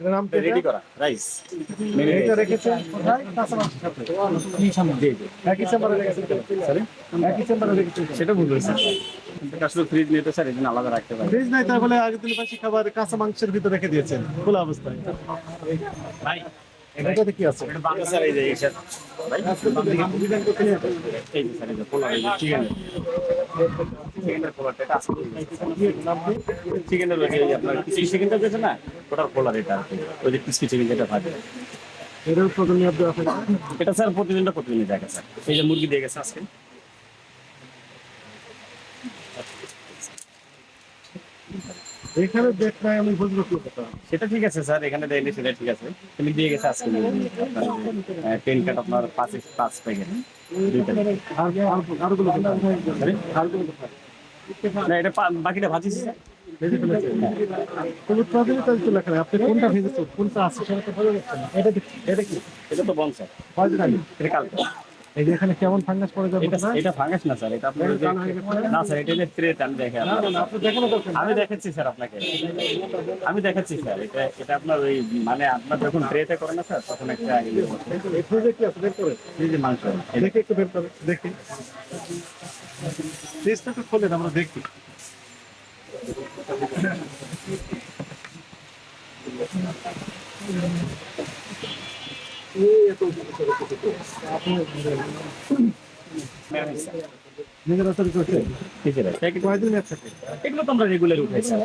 নাম রেডি করা রাইস এটা রেখেছেন কোথায়? কাঁচা মাংসের একই চেম্বারে রেখেছেন সরি একই চেম্বারে রেখেছেন সেটা ভুল হয়েছে। কিন্তু আসলে ফ্রিজ নিয়ে তো স্যার এই আলাদা রাখতে পারি। ফ্রিজ নাই তাই বলে আগের দিন পাশে খাবার কাঁচা মাংসের ভিতরে রেখে দিয়েছেন। খোলা অবস্থায়। ভাই এটাতে কি আছে? স্যার এই যে স্যার ভাই এই স্যার এই যে পোলার এই যে চিকেন চিকেনের পোলারটা এটা আছে। আপনার চিকেনটা না এটা ওই যে পিসি চিকেন যেটা থাকে এটা স্যার প্রতিদিনটা প্রতিদিনই দেখা স্যার এই যে মুরগি দিয়ে গেছে আজকে। এখানে দেখ নাই আমি বুঝব কি কথা? সেটা ঠিক আছে স্যার এখানে দেয়নি সেটা ঠিক আছে। তুমি দিয়ে গেছে আজকে। টেন কাট আপনার পাঁচ পাঁচ প্যাকেট কোথায়? কোথায়? না এটা বাকিটা ভাজিস। আপনি কোনটা ভেজেছেন? কোনটা আছে সেটা তো এটা কি- এটা তো এটা কালকে। এই এখানে কেমন ফাঙ্গাস পড়ে যাবে এটা এটা ফাঙ্গাস না স্যার এটা যে- না স্যার এটা যে ট্রেট আমি দেখে না না আপনি দেখানো দরকার আমি দেখাচ্ছি স্যার আপনাকে। আমি দেখাচ্ছি স্যার এটা এটা আপনার ওই মানে আপনার যখন ট্রেতে করে না স্যার তখন একটা ইয়ে এই ফ্রিজে কি আছে বের করে এই যে মাংস। দেখি একটু বের করে দেখি। ফ্রিজটা একটু খোলেন আমরা দেখি। Mayonnaise, sir. নিজেরা তৈরি করছে ঠিক আছে এটা কি- কয়দিন মেয়াদ থাকে এগুলো তো আমরা রেগুলার উঠাই স্যার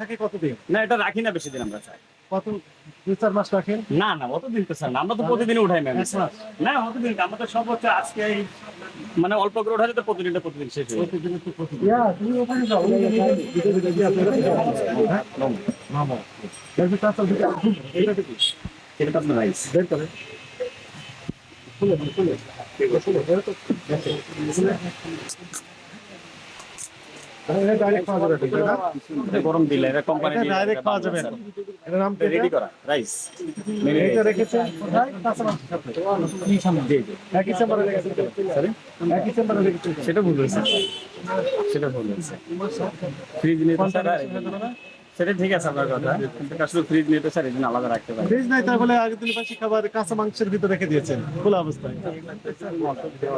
থাকে কতদিন না এটা রাখি না বেশি দিন আমরা স্যার কত দুই চার মাস রাখেন না না অতদিন তো স্যার আমরা তো প্রতিদিন উঠাই ম্যাম না অতদিন আমরা তো সব হচ্ছে আজকে মানে অল্প করে উঠালে তো প্রতিদিনটা প্রতিদিন শেষ হয়ে যায়। এটা তো আপনার রাইস বের করে গরম দিলে এটা কোম্পানি ডাইরেক্ট খাওয়া যাবে। না এটার নাম রেডি করা রাইস এটা কোথায়? কাঁচা একই চেম্বারে সরি একই চেম্বারে সেটা ভুল হয়েছে। সেটা ভুল হয়েছে। ফ্রিজ নিয়ে তো স্যার আর- সেটা ঠিক আছে আপনার কথা। কিন্তু ফ্রিজ নিয়ে তো স্যার এই আলাদা রাখতে পারি। ফ্রিজ নাই তাই বলে আগের দিন পাশে খাবার কাঁচা মাংসের ভিতরে রেখে দিয়েছেন খোলা অবস্থায়।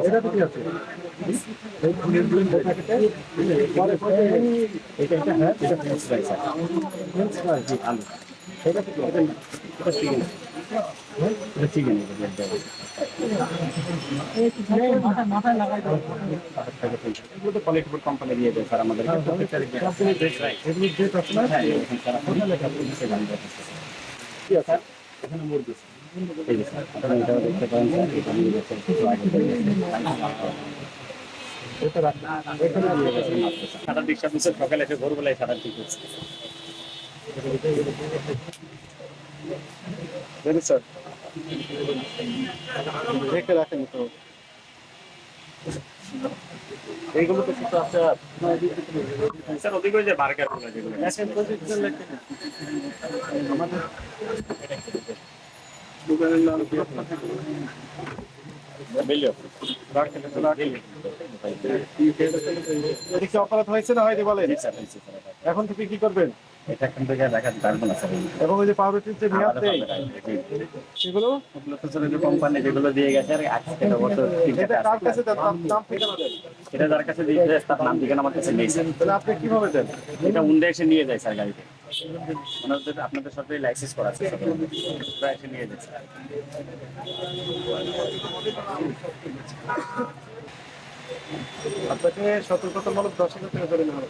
এটা তো ঠিক আছে। এটা এটা হ্যাঁ এটা ফ্রিজ ফ্রাই স্যার। French fry. জি আলু। এটা ঠিক আছে? চিকেন এটা চিকেন এগুলো তো কোয়ালিটি ফুড কোম্পানি দিয়ে সকালে এসে ভোরবেলায় সাঁতার ঠিক হচ্ছে Sir? রেখে রাখেন তো। এইগুলো তো কিছু আছে স্যার ওদিকে যে বার্গারগুলো যেগুলো। আমাদের দোকানের নাম কি। অপরাধ হয়েছে না হয়নি বলেন? স্যার। এখন থেকে কি করবেন? এটা এখান থেকে দেখাতে পারব না স্যার এবং ওই যে পাউরুটির যে মেয়াদ দেয় সেগুলো? ওগুলো তো স্যার যে কোম্পানি যেগুলো দিয়ে গেছে আর বছর এটা কার কাছে নাম ঠিকানা দেন। এটা যার কাছে দিয়েছে তার নাম ঠিকানা আমার কাছে নেই স্যার। তাহলে আপনি কীভাবে দেন? এটা উন্ডে এসে নিয়ে যায় স্যার গাড়িতে। ওনাদের আপনাদের সরকারি লাইসেন্স করা আছে স্যার ওরা এসে নিয়ে যায় আপনাকে সতর্কতামূলক দশ হাজার টাকা করে নেওয়া